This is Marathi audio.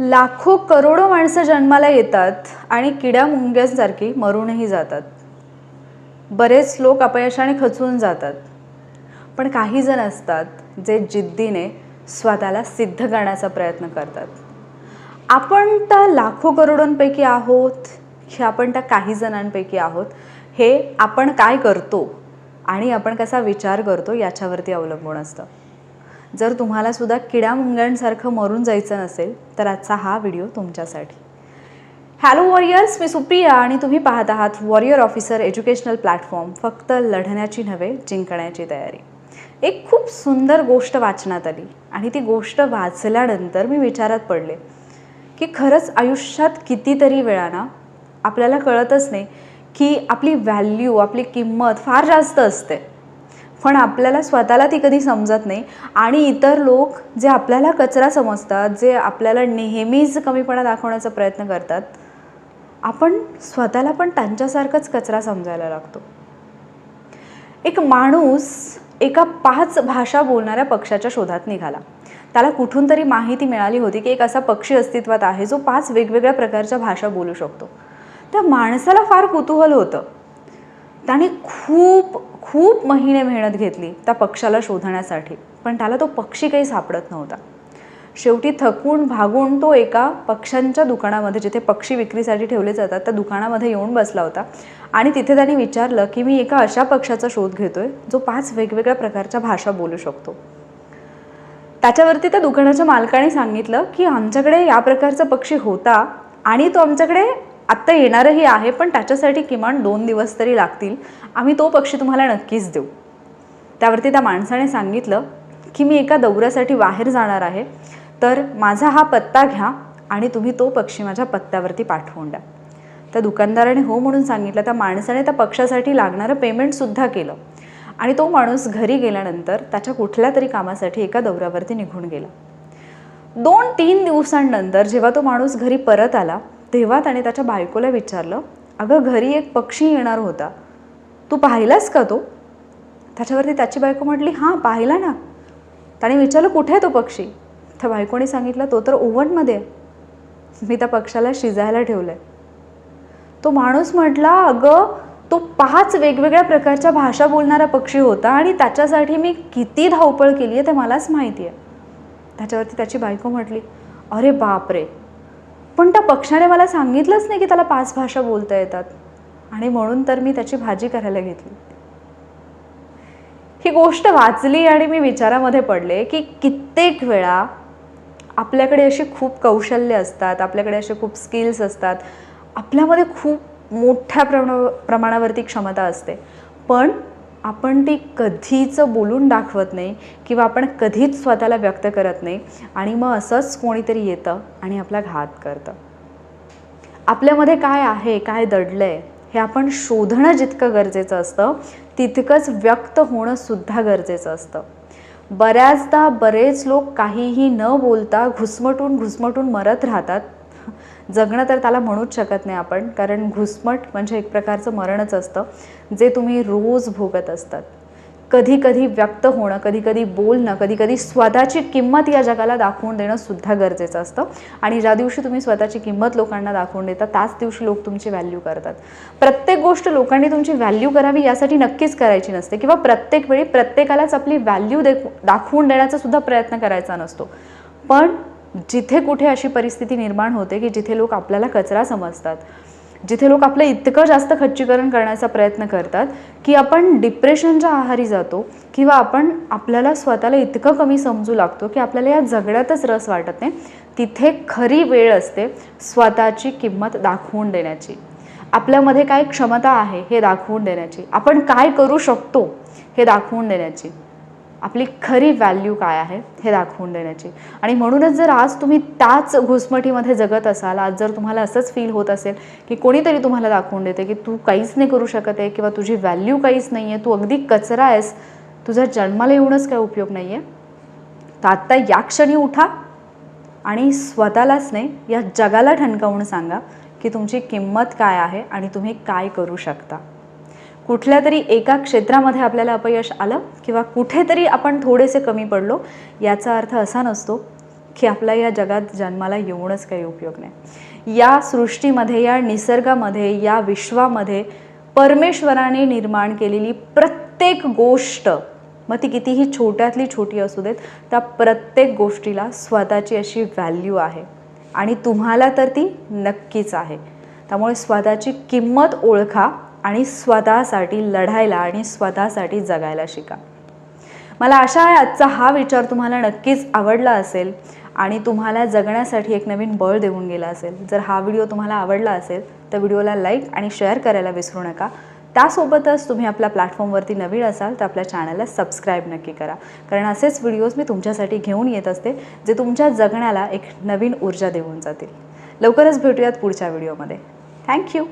लाखो करोडो माणसं जन्माला येतात आणि किड्या मुंग्यांसारखी मरूनही जातात. बरेच लोक अपयशाने खचून जातात. पण काही जण असतात जे जिद्दीने स्वतःला सिद्ध करण्याचा प्रयत्न करतात. आपण त्या लाखो करोडोंपैकी आहोत की आपण त्या काही जणांपैकी आहोत हे आपण काय करतो आणि आपण कसा विचार करतो याच्यावरती अवलंबून असतं. जर तुम्हालासुद्धा किड्यामुंग्यांसारखं किड्या मुंग्यांसारखं मरून जायचं नसेल तर आजचा हा व्हिडिओ तुमच्यासाठी. हॅलो वॉरियर्स मी सुप्रिया आणि तुम्ही पाहत आहात वॉरियर ऑफिसर एज्युकेशनल प्लॅटफॉर्म फक्त लढण्याची नव्हे जिंकण्याची तयारी. एक खूप सुंदर गोष्ट वाचण्यात आली आणि ती गोष्ट वाचल्यानंतर मी विचारात पडले की खरंच आयुष्यात कितीतरी वेळाना आपल्याला कळतच नाही की आपली व्हॅल्यू आपली किंमत फार जास्त असते. पण आपल्याला स्वतःला ती कधी समजत नाही. आणि इतर लोक जे आपल्याला कचरा समजतात जे आपल्याला नेहमीच कमीपणा दाखवण्याचा प्रयत्न करतात आपण स्वतःला पण त्यांच्यासारखाच कचरा समजायला लागतो. एक माणूस एका पाच भाषा बोलणाऱ्या पक्षाच्या शोधात निघाला. त्याला कुठून तरी माहिती मिळाली होती की एक असा पक्षी अस्तित्वात आहे जो पाच वेगवेगळ्या प्रकारच्या भाषा बोलू शकतो. त्या माणसाला फार कुतूहल होतं. त्याने खूप खूप महिने मेहनत घेतली त्या पक्षाला शोधण्यासाठी. पण त्याला तो पक्षी काही सापडत नव्हता. शेवटी थकून भागून तो एका पक्ष्यांच्या दुकानामध्ये जिथे पक्षी विक्रीसाठी ठेवले जातात त्या दुकानामध्ये येऊन बसला होता. आणि तिथे त्याने विचारलं की मी एका अशा पक्षाचा शोध घेतोय जो पाच वेगवेगळ्या प्रकारच्या भाषा बोलू शकतो. त्याच्यावरती त्या दुकानाच्या मालकाने सांगितलं की आमच्याकडे या प्रकारचा पक्षी होता आणि तो आमच्याकडे आत्ता येणारही आहे पण त्याच्यासाठी किमान दोन दिवस तरी लागतील. आम्ही तो पक्षी तुम्हाला नक्कीच देऊ. त्यावरती त्या माणसाने सांगितलं की मी एका दौऱ्यासाठी बाहेर जाणार आहे तर माझा हा पत्ता घ्या आणि तुम्ही तो पक्षी माझ्या पत्त्यावरती पाठवून द्या. त्या दुकानदाराने हो म्हणून सांगितलं त्या माणसाने त्या पक्षासाठी लागणारं पेमेंटसुद्धा केलं. आणि तो माणूस घरी गेल्यानंतर त्याच्या कुठल्या तरी कामासाठी एका दौऱ्यावरती निघून गेला. दोन तीन दिवसांनंतर जेव्हा तो माणूस घरी परत आला तेव्हा त्याने त्याच्या बायकोला विचारलं अगं घरी एक पक्षी येणार होता. तू पाहिलास का तो? त्याच्यावरती त्याची बायको म्हटली हां पाहिला ना. त्याने विचारलं कुठे आहे तो पक्षी? त्या बायकोने सांगितलं तो तर ओव्हनमध्ये आहे. मी त्या पक्षाला शिजायला ठेवलं आहे तो माणूस म्हटला अगं तो पाच वेगवेगळ्या प्रकारच्या भाषा बोलणारा पक्षी होता आणि त्याच्यासाठी मी किती धावपळ केली आहे ते मलाच माहिती आहे त्याच्यावरती त्याची बायको म्हटली अरे बापरे! पण त्या पक्षाने मला सांगितलंच नाही की त्याला पाच भाषा बोलता येतात. आणि म्हणून तर मी त्याची भाजी करायला घेतली. ही गोष्ट वाचली आणि मी विचारामध्ये पडले की कित्येक वेळा आपल्याकडे अशी खूप कौशल्य असतात आपल्याकडे असे खूप स्किल्स असतात. आपल्यामध्ये खूप मोठ्या प्रमा प्रमाणावरती क्षमता असते. पण आपण ते कधीच बोलून दाखवत नाही किंवा आपण कधीच स्वतःला व्यक्त करत नाही. आणि मग असंच कोणीतरी येतं आणि आपला घात करतं. आपल्यामध्ये काय आहे काय दडलं आहे हे आपण शोधणं जितकं गरजेचं असतं तितकंच व्यक्त होणं सुद्धा गरजेचं असतं. बऱ्याचदा बरेच लोक काहीही न बोलता घुसमटून घुसमटून मरत राहतात. जगणं तर त्याला म्हणूच शकत नाही आपण कारण घुसमट म्हणजे एक प्रकारचं मरणच असतं जे तुम्ही रोज भोगत असतात. कधी कधी व्यक्त होणं कधी कधी बोलणं कधी कधी स्वतःची किंमत या जगाला दाखवून देणं सुद्धा गरजेचं असतं. आणि ज्या दिवशी तुम्ही स्वतःची किंमत लोकांना दाखवून देता त्याच दिवशी लोक तुमची व्हॅल्यू करतात. प्रत्येक गोष्ट लोकांनी तुमची व्हॅल्यू करावी यासाठी नक्कीच करायची नसते किंवा प्रत्येक वेळी प्रत्येकालाच आपली व्हॅल्यू दे दाखवून देण्याचा सुद्धा प्रयत्न करायचा नसतो. पण जिथे कुठे अशी परिस्थिती निर्माण होते की जिथे लोक आपल्याला कचरा समजतात जिथे लोक आपलं इतकं जास्त खच्चीकरण करण्याचा प्रयत्न करतात की आपण डिप्रेशनच्या आहारी जातो किंवा आपण आपल्याला स्वतःला इतकं कमी समजू लागतो की आपल्याला या जगण्यातच रस वाटत नाही तिथे खरी वेळ असते स्वतःची किंमत दाखवून देण्याची. आपल्यामध्ये काय क्षमता आहे हे दाखवून देण्याची. आपण काय करू शकतो हे दाखवून देण्याची. आपली खरी व्हॅल्यू काय आहे हे दाखवून देण्याची. आणि म्हणूनच जर आज तुम्ही त्याच घुसमटीमध्ये जगत असाल आज जर तुम्हाला असंच फील होत असेल की कोणीतरी तुम्हाला दाखवून देते की तू काहीच नाही करू शकत आहे किंवा तुझी व्हॅल्यू काहीच नाही आहे तू अगदी कचरा आहेस तुझा जन्माला येऊनच काय उपयोग नाही आहे तर आत्ता या क्षणी उठा आणि स्वतःलाच नाही या जगाला ठणकावून सांगा की तुमची किंमत काय आहे आणि तुम्ही काय करू शकता. कुठल्या तरी एका क्षेत्रामध्ये आपल्याला अपयश आलं किंवा कुठेतरी आपण थोडेसे कमी पडलो याचा अर्थ असा नसतो की आपला या जगात जन्माला येऊनच काही उपयोग नाही. या सृष्टीमध्ये या निसर्गामध्ये या विश्वामध्ये परमेश्वराने निर्माण केलेली प्रत्येक गोष्ट मग ती कितीही छोट्यातली छोटी असू देत त्या प्रत्येक गोष्टीला स्वतःची अशी व्हॅल्यू आहे आणि तुम्हाला तर ती नक्कीच आहे. त्यामुळे स्वतःची किंमत ओळखा आणि स्वतःसाठी लढायला आणि स्वतःसाठी जगायला शिका. मला आशा आहे आजचा हा विचार तुम्हाला नक्कीच आवडला असेल आणि तुम्हाला जगण्यासाठी एक नवीन बळ देऊन गेला असेल. जर हा व्हिडिओ तुम्हाला आवडला असेल तर व्हिडिओला लाईक आणि शेअर करायला विसरू नका. त्यासोबतच तुम्ही आपल्या प्लॅटफॉर्मवरती नवीन असाल तर आपल्या चॅनलला सबस्क्राईब नक्की करा. कारण असेच व्हिडिओज मी तुमच्यासाठी घेऊन येत असते जे तुमच्या जगण्याला एक नवीन ऊर्जा देऊन जातील. लवकरच भेटूयात पुढच्या व्हिडिओमध्ये. थँक्यू